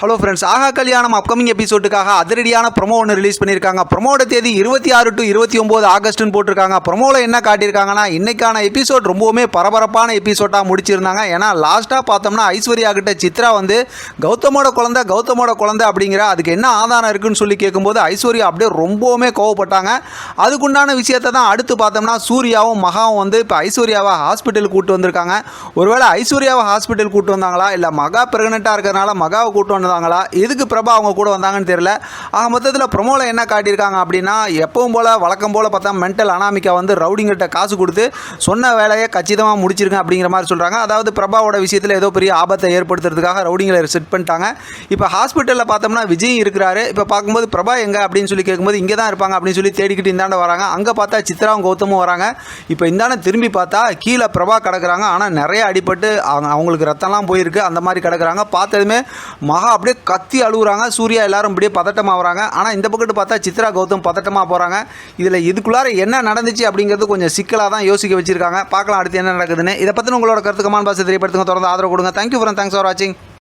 Hello friends ஆகா கல்யாணம் upcoming எபிசோடுக்காக அதிரடியான ப்ரொமோ ஒன்று ரிலீஸ் பண்ணியிருக்காங்க. ப்ரொமோட தேதி இருபத்தி ஆறு டு இருபத்தி ஒம்பது ஆகஸ்ட்னு போட்டிருக்காங்க. ப்ரொமோவில் என்ன காட்டியிருக்காங்கன்னா இன்றைக்கான எபிசோட் ரொம்பவுமே பரபரப்பான எபிசோட்டாக முடிச்சிருந்தாங்க. ஏன்னா லாஸ்ட்டாக பார்த்தோம்னா ஐஸ்வர்யா கிட்ட சித்ரா வந்து கௌதமோட குழந்தை கௌதமோட குழந்தை அப்படிங்கிற அதுக்கு என்ன ஆதாரம் இருக்குன்னு சொல்லி கேட்கும்போது ஐஸ்வர்யா அப்படியே ரொம்பவுமே கோவப்பட்டாங்க. அதுக்குண்டான விஷயத்தை தான் அடுத்து பார்த்தோம்னா சூர்யாவும் மகாவும் வந்து இப்போ ஐஸ்வர்யாவை ஹாஸ்பிட்டலுக்கு கூப்பிட்டு வந்திருக்காங்க. ஒருவேளை ஐஸ்வர்யாவை ஹாஸ்பிட்டல் கூட்டு வந்தாங்களா? இல்லை மகா பிரெக்னெண்ட்டாக இருக்கிறனால மகாவை கூட்டு வந்தாங்களா எதுக்கு பிரபா அவங்க கூட வந்தாங்கன்னு தெரியல. ஆக மொத்தத்தில் ப்ரொமோவில் என்ன காட்டியிருக்காங்க அப்படின்னா எப்பவும் போல் வழக்கம் போல் பார்த்தா மென்டல் அனாமிக்கா வந்து ரவுடிங்கிட்ட காசு கொடுத்து சொன்ன வேலையை கச்சிதமாக முடிச்சிருக்கேன் அப்படிங்கிற மாதிரி சொல்கிறாங்க அதாவது பிரபாவோட விஷயத்தில் ஏதோ பெரிய ஆபத்தை ஏற்படுத்துறதுக்காக ரவுடிங்களை செட் பண்ணிட்டாங்க. இப்போ ஹாஸ்பிட்டலில் பார்த்தோம்னா விஜய் இருக்கிறாரு. இப்போ பார்க்கும்போது பிரபா எங்கே அப்படின்னு சொல்லி கேட்கும்போது இங்கே தான் இருப்பாங்க அப்படின்னு சொல்லி தேடிக்கிட்டு இந்தாண்ட வராங்க. அங்கே பார்த்தா சித்ராவும் கௌதமும் வராங்க. இப்போ இந்தாண்ட திரும்பி பார்த்தா கீழே பிரபா கிடக்குறாங்க. ஆனால் நிறைய அடிபட்டு அவங்க அவங்களுக்கு ரத்தம்லாம் போயிருக்கு. அந்த மாதிரி கிடக்குறாங்க. பார்த்ததுமே மகா அப்படியே கத்தி அழுகுறாங்க சூர்யா எல்லாரும் அப்படியே பதட்டமாகறாங்க ஆனால் இந்த பக்கத்து பார்த்தா சித்ரா கௌதம் பதட்டமாக போகிறாங்க இதில் இதுக்குள்ளார என்ன நடந்துச்சு அப்படிங்கிறது கொஞ்சம் சிக்கலாக தான் யோசிக்க வச்சிருக்காங்க. பார்க்கலாம் அடுத்து என்ன நடக்குதுன்னு. இதை பற்றின உங்களோட கருத்து கமான் பாசை தெரியப்படுத்துங்க. தொடர்ந்து ஆதரவு கொடுங்க. தேங்க்யூ ஃபார் தேங்க்ஸ் ஃபார் வாட்சிங்